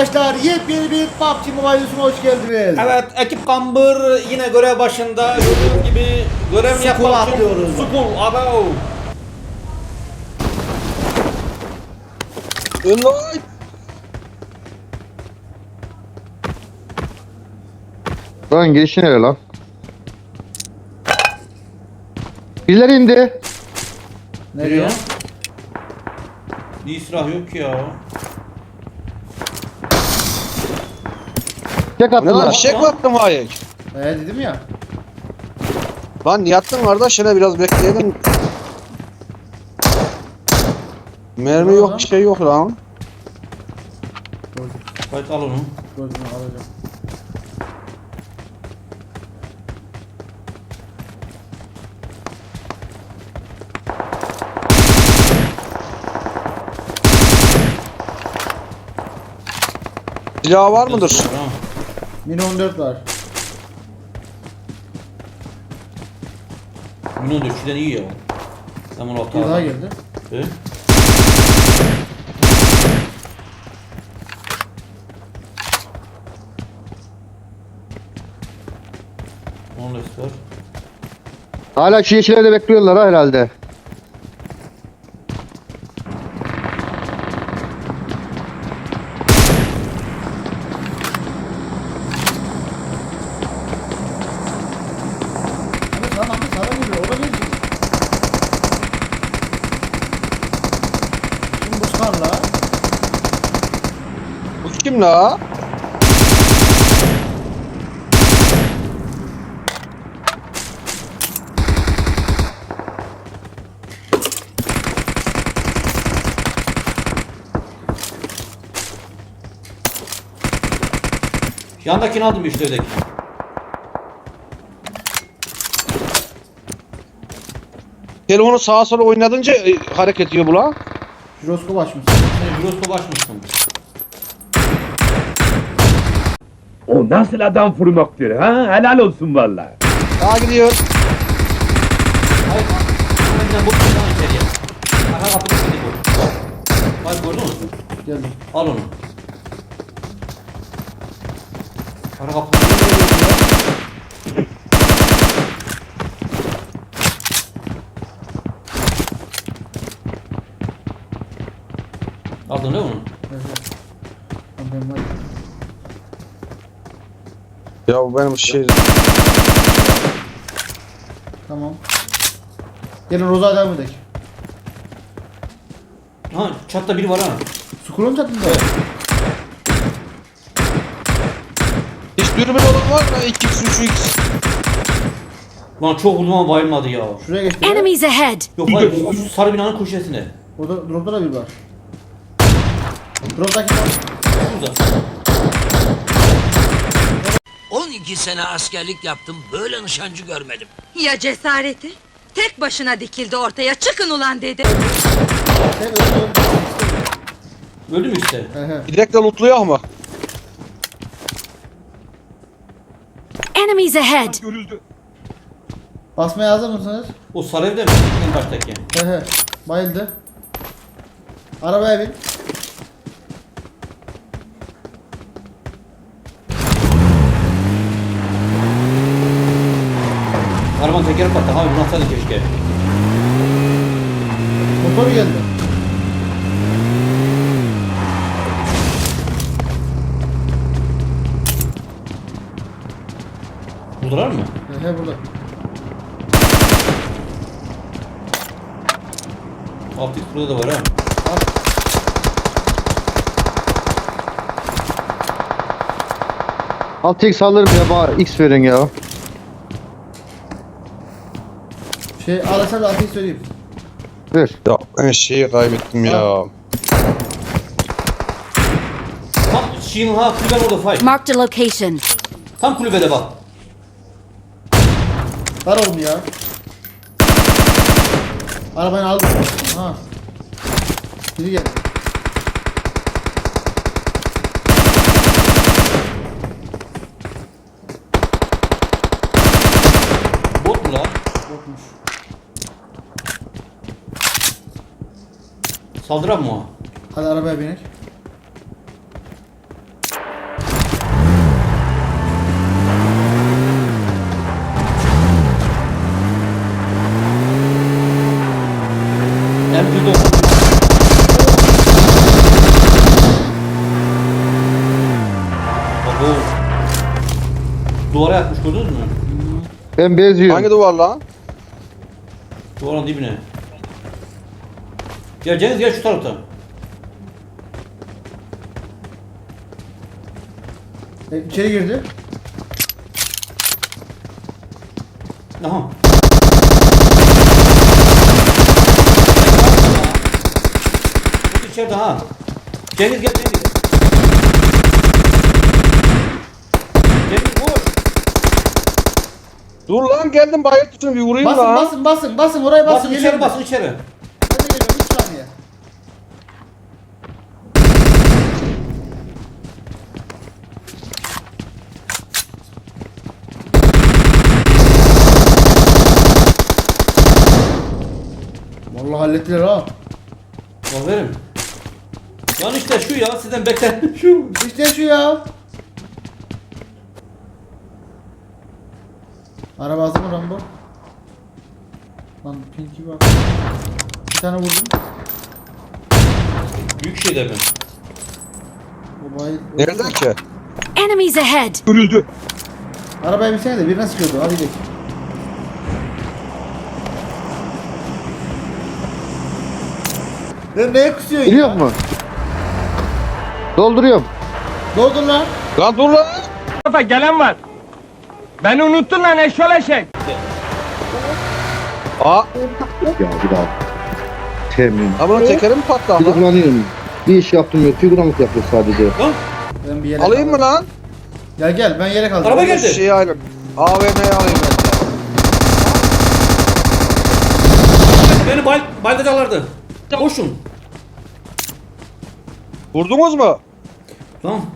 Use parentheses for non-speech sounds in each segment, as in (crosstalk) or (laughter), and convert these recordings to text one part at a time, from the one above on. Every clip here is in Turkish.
arkadaşlar yepyeni bir PUBG Mobile videosuna hoş geldiniz. Evet ekip Kambır yine görev başında gördüğünüz gibi görev yapmak için atlıyoruz. Sukul abo. Ulan! Lan girişi nere lan? Birileri indi. Nereye? Silah yok ki ya. Tek Ne lan attılar. fişek mi attın Faik? Ee dedim ya. Lan yattın kardeş yine biraz bekleyelim. Mermi yok bir şey yok lan. Gördüm, al onu. gördüm alacağım. Silahı var mıdır? Ha. Mini 14 var. Bunun döşüden iyi ya. Tamam o Bir daha geldi. He? On var. Hala şu yeşillerde bekliyorlar ha herhalde. Abi sana abi sana vuruyor. O da geldi. Bu skarla. Bu kim la? Yandakini aldım işte ödeki. Telefonu sağa sola oynadınca e, hareket ediyor bu la. Jiroskop açmış. Sen Euroskop açmışsın. O nasıl adam vurmaktır ha? Helal olsun valla. Daha gidiyor. Hayır. Hemen bu kapıdan içeriye. Arka kapıdan içeriye koy. Hayır gördün mü? Geldim. Al onu. Arka kapıdan Aldın değil mi onu? Evet, evet. Tamam, ben var. Ya bu benim şey... Tamam. Gelin Roza devam edelim. Ha çatta biri var ha. Skulun çatında. Hiç dürbün olan var mı? 2x 3x. Lan çok vurdum ama bayılmadı ya. Şuraya geçti. Enemies ahead! Yok hayır şu sarı binanın köşesine. Orada dropta da bir var. Droptaki. Burada. 12 sene askerlik yaptım. Böyle nişancı görmedim. Ya cesareti? Tek başına dikildi ortaya çıkın ulan dedi. Sen öldü öldü. İşte? Direkt de lootluyor ama. Enemies ahead! Basmaya hazır mısınız? O sarı evde mi? En baştaki. He he. Bayıldı. Arabaya bin. Arabanın tekeri patladı. Abi bunu atsaydın keşke. Motor geldi. Buldular mı? He he burada. Alt üst burada da var ha. Alt tek alırım ya bana X verin ya. Şey alırsan da atayı söyleyeyim. Ver. Ya ben şeyi kaybettim ya. Tam Şiin ha kulüben orada fay. Marked a location. Tam kulübede bak. Var oğlum ya. Arabayı aldım. Ha. Biri geldi. Saldıran mı o? Hadi arabaya binek. MP9 Abo. Duvara yatmış gördünüz mü? Ben benziyorum. Hangi duvar lan? Duvarın dibine. Gel Cengiz gel şu taraftan. E, içeri girdi. Aha. Bu içeride ha. Cengiz gel Cengiz. Cengiz vur. Dur lan geldim bayrak tutun bir vurayım Basın lan. basın basın basın oraya basın. Basın içeri geliyorum. basın içeri. Ben de geliyorum 3 saniye. Vallahi hallettiler ha. Aferin. Lan işte şu ya sizden beklen. (laughs) şu. İşte şu ya. Araba hazır mı Rambo? Lan pinki bak. Bir tane vurdum. Büyük şey de ben. O bay... Nereden ki? Enemies ahead! Görüldü. Arabaya binsene de birine sıkıyordu. Hadi gidelim. Lan neye kusuyorsun ya? Biliyor mu? Dolduruyorum. Doldur lan. Lan dur lan. tarafa gelen var. Beni unuttun lan eşşol eşek. Aa Ya bir daha. Temin. ama tekerim mi patladı? lan? Gıdıklanıyorum. Bir iş yaptım yok. Figüranlık yapıyor sadece. Lan Ben bir yere Alayım mı kaldım. lan? Gel gel ben yere kaldım. Araba geldi. Şey alayım. AVM'yi alayım ben. beni bal baldacaklardı. Koşun. Vurdunuz mu? Tamam.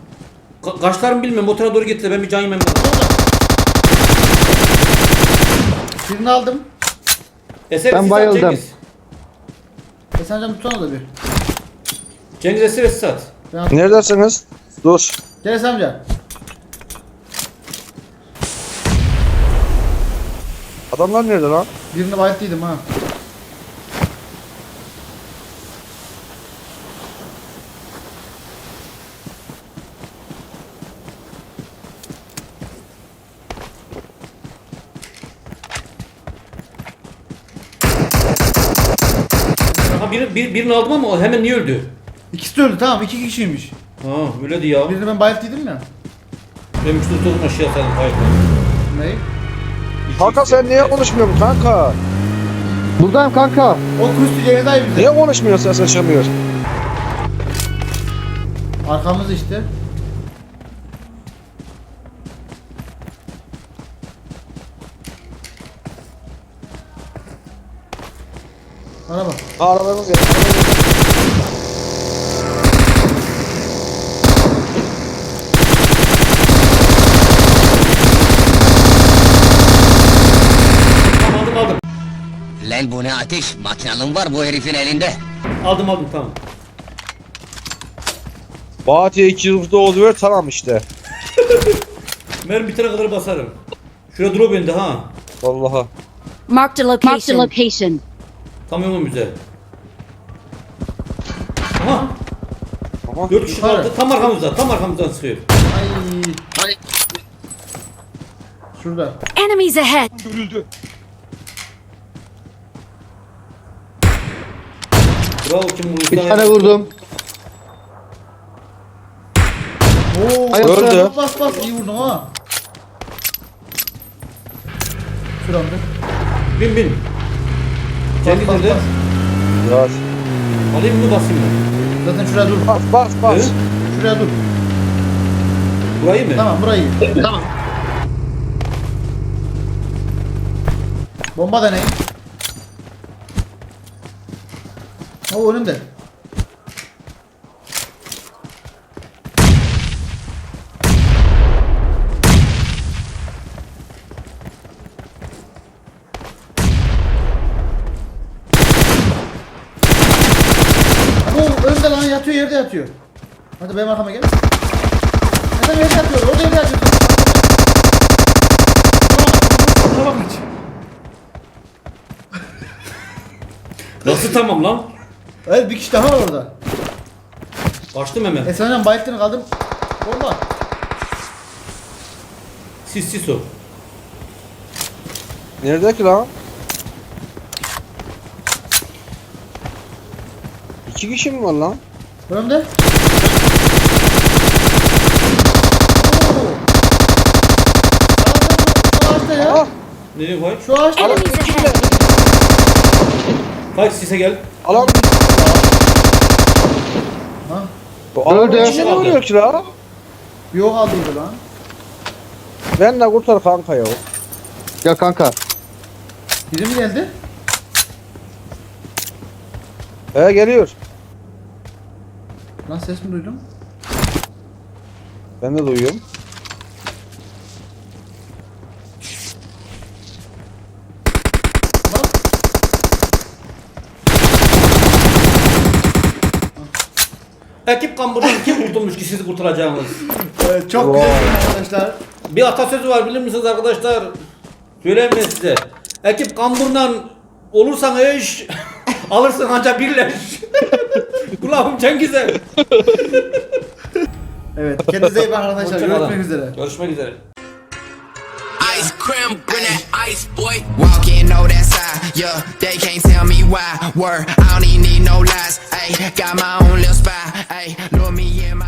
Ka kaçlarım bilmiyorum. Motora doğru getir. Ben bir can yemem lazım. Birini aldım. Eser Ben at bayıldım. Cengiz. E sen can tutsana da bir. Cengiz Eser siz at. Ben attım. Neredesiniz? Dur. Gel Esra amca. Adamlar nerede lan? Birini bayıttıydım ha. Bir, bir, birini aldım ama o hemen niye öldü? İkisi de öldü tamam iki kişiymiş. Ha öyle ya. Birini ben bayıttıydım ya. Ben müşteri tutup aşağı atalım. Hayır. Neyi? Kanka sen niye konuşmuyorsun kanka? Buradayım kanka. O kustu Ceyda bize. Niye konuşmuyorsun sen seçemiyor? Arkamız işte. Araba. Arabanın gel. Tamam aldım aldım. Lan bu ne ateş? Makinalım var bu herifin elinde. Aldım aldım tamam. Fatih 209 ver tamam işte. (laughs) Mermi bitene kadar basarım. Şuraya drop indi ha. Vallahi. Marked a location. location. Tam yolun bize. Aha. Aha. Dört kişi Yukarı. kaldı. Tam arkamızda. Tam arkamızdan sıkıyor. Ay. Şurada. Enemies ahead! Görüldü. Bravo kim vurursa. Bir tane vurdum. Oo, Ay, bas, öldü. Bas bas iyi vurdum ha. Şuramda. Bin bin. Cengiz bas, bas. Alayım mı basayım mı? Zaten şuraya dur. Bas bas bas. Evet. Şuraya dur. Burayı mı? Tamam burayı. Tamam. Bomba deneyin. O önümde. O önde lan yatıyor yerde yatıyor. Hadi benim arkama gel. Neden yerde yatıyor? Orada yerde yatıyor. Bak hiç. (laughs) Nasıl tamam lan? Evet bir kişi daha var orada. Kaçtım hemen. Esra'nın bayılttığını kaldım. Bomba. Sis sis o. Nerede ki lan? İki kişi mi var lan? Önümde. Aa, Nereye koy? Şu ağaçta. alan Enemies içinde. Kaç sise gel. Alan Ha. Bu alan Öldü. içinde ne oluyor ki la? Yok aldıydı lan. Ben de kurtar kanka ya. Ya kanka. Biri mi geldi? He geliyor. Lan ses mi duydum? Ben de duyuyorum. Ekip kamburdan kim kurtulmuş ki sizi kurtaracağınız? Evet, çok Wow. güzel arkadaşlar. Bir atasözü var bilir misiniz arkadaşlar? Söyleyeyim size. Ekip kamburdan olursan eş, alırsın ancak birleş. (laughs) Kulağım Cengiz'e. Evet, kendinize iyi bakın arkadaşlar. Hoşça kalın. Görüşmek üzere. Görüşmek üzere. Ice cream, bring that ice, boy. Walk in, know that side. Yeah, they can't tell me why. Word, I don't even need no lies. Ayy, got my own little spy. Ayy, look me in my